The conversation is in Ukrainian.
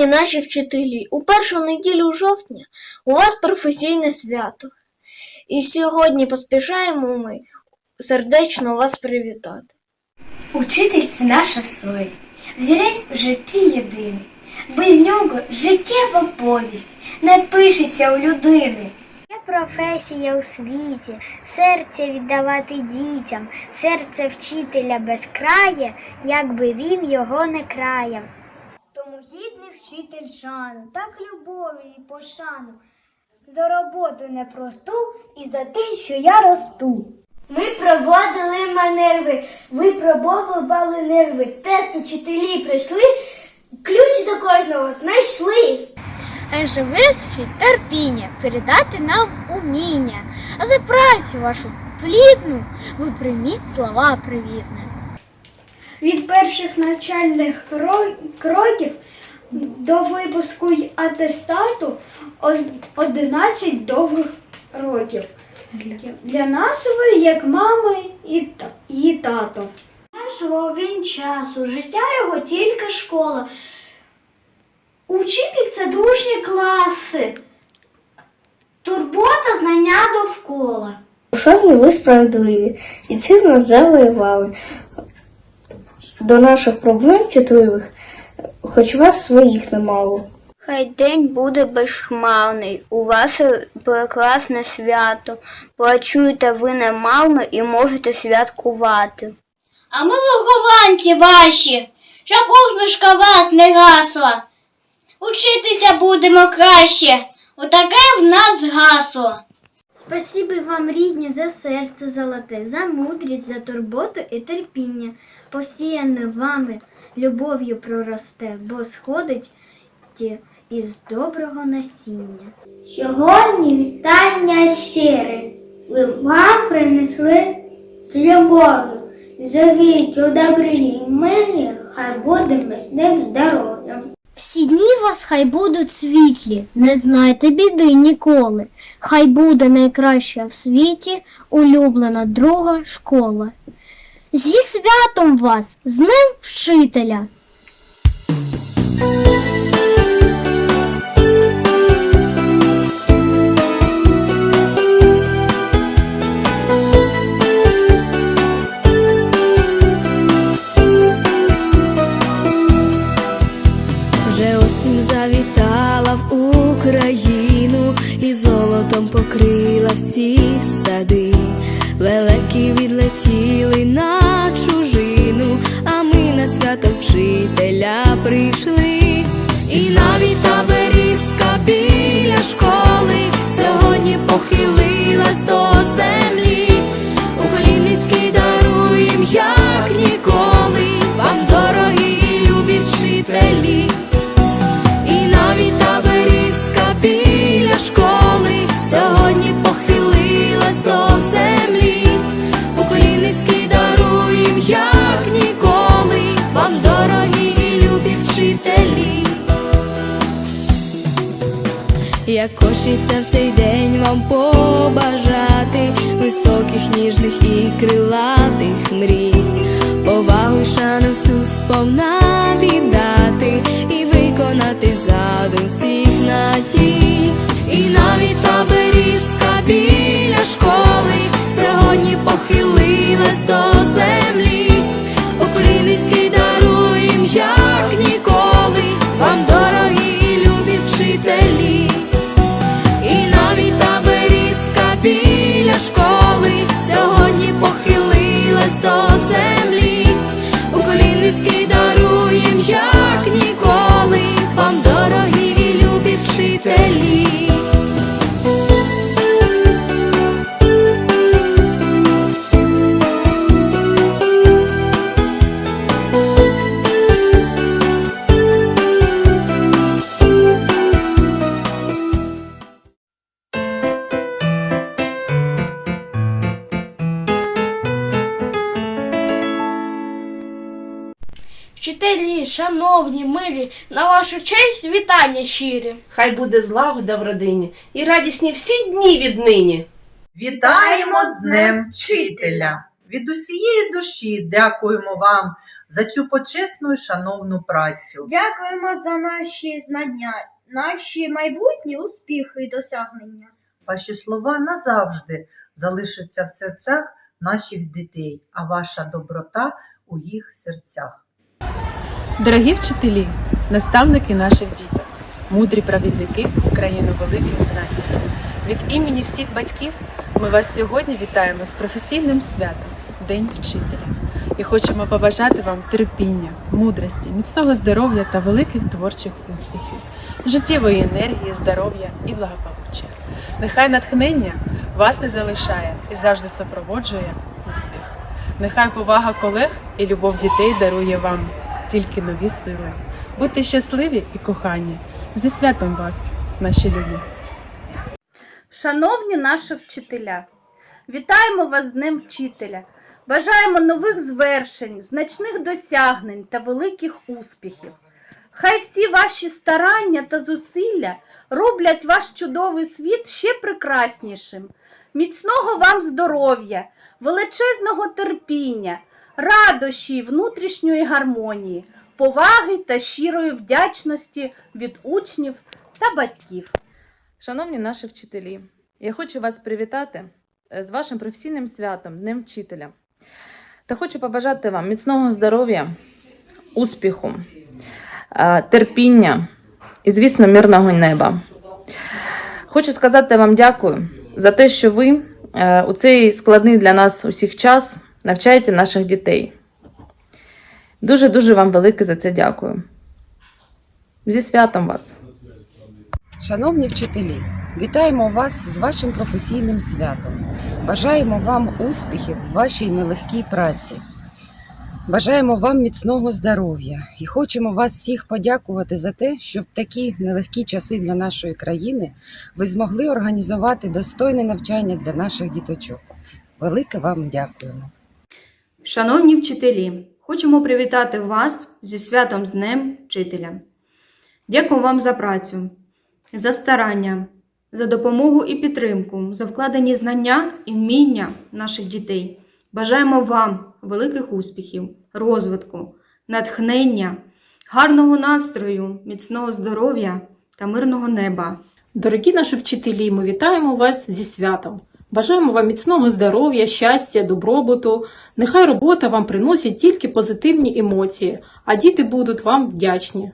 Шановні наші вчителі, у першу неділю жовтня у вас професійне свято. І сьогодні поспішаємо ми сердечно вас привітати. Учитель це наша совість, взірець в житті єдиний. Без нього життєва повість не пишеться у людини. Є професія у світі, серце віддавати дітям, серце вчителя безкрає, якби він його не краяв. Вчитель шану, так любові і пошану. За роботу непросту і за те, що я росту. Ми проводили манерви, випробовували нерви, тест учителі пройшли, ключ до кожного знайшли. Же вистачить терпіння, передати нам уміння, а за працю вашу плідну ви прийміть слова привітне. Від перших навчальних кро- кроків до випуску атестату од- 11 довгих років. Для нас ви як мами і, та- і тато. Нашого він часу, життя його тільки школа. Учитель це дружні класи, турбота, знання довкола. Шановні ви справедливі, і цим нас завоювали. До наших проблем чутливих, хоч вас своїх немало. Хай день буде безхмарний, у ваше прекрасне свято. Працюєте ви немало і можете святкувати. А ми вихованці ваші, щоб усмішка вас не гасла. Учитися будемо краще, отаке в нас гасло. Спасибі вам, рідні, за серце золоте, за мудрість, за турботу і терпіння. Посіяне вами любов'ю проросте, бо сходить із доброго насіння. Сьогодні вітання щире. Ви вам принесли з любов'ю. Завіть у добрій мирі, хай буде міцним здоров'ям. Всі дні вас хай будуть світлі, не знайте біди ніколи. Хай буде найкраща в світі улюблена друга школа. Зі святом вас, з ним вчителя! Вже осінь завітала в Україну і золотом покрила всі сади. Лелеки відлетіли на вчителя прийшли. І навіть та берізка біля школи сьогодні похилилась до землі. Крилатих мрій, повагу шану всю сповна віддати і виконати задум всіх надій. І навіть та берізка біля школи сьогодні похилилась до mis Вчителі, шановні, милі, на вашу честь вітання щирі. Хай буде злагода в родині і радісні всі дні віднині. Вітаємо з Днем Вчителя! Від усієї душі дякуємо вам за цю почесну і шановну працю. Дякуємо за наші знання, наші майбутні успіхи і досягнення. Ваші слова назавжди залишаться в серцях наших дітей, а ваша доброта у їх серцях. Дорогі вчителі, наставники наших діток, мудрі провідники країни великих знань. Від імені всіх батьків ми вас сьогодні вітаємо з професійним святом День вчителя. І хочемо побажати вам терпіння, мудрості, міцного здоров'я та великих творчих успіхів, життєвої енергії, здоров'я і благополуччя. Нехай натхнення вас не залишає і завжди супроводжує успіх. Нехай повага колег і любов дітей дарує вам тільки нові сили. Будьте щасливі і кохані. Зі святом вас, наші любі! Шановні наші вчителя, вітаємо вас з Днем вчителя. Бажаємо нових звершень, значних досягнень та великих успіхів. Хай всі ваші старання та зусилля роблять ваш чудовий світ ще прекраснішим. Міцного вам здоров'я, величезного терпіння, радощі внутрішньої гармонії, поваги та щирої вдячності від учнів та батьків. Шановні наші вчителі, я хочу вас привітати е, з вашим професійним святом, Днем вчителя. Та хочу побажати вам міцного здоров'я, успіху, е, терпіння і, звісно, мирного неба. Хочу сказати вам дякую за те, що ви е, у цей складний для нас усіх час навчаєте наших дітей. Дуже-дуже вам велике за це дякую. Зі святом вас! Шановні вчителі, вітаємо вас з вашим професійним святом. Бажаємо вам успіхів в вашій нелегкій праці. Бажаємо вам міцного здоров'я і хочемо вас всіх подякувати за те, що в такі нелегкі часи для нашої країни ви змогли організувати достойне навчання для наших діточок. Велике вам дякуємо. Шановні вчителі, хочемо привітати вас зі святом з Днем Вчителя. Дякую вам за працю, за старання, за допомогу і підтримку, за вкладені знання і вміння наших дітей. Бажаємо вам великих успіхів, розвитку, натхнення, гарного настрою, міцного здоров'я та мирного неба. Дорогі наші вчителі, ми вітаємо вас зі святом. Бажаємо вам міцного здоров'я, щастя, добробуту. Нехай робота вам приносить тільки позитивні емоції, а діти будуть вам вдячні.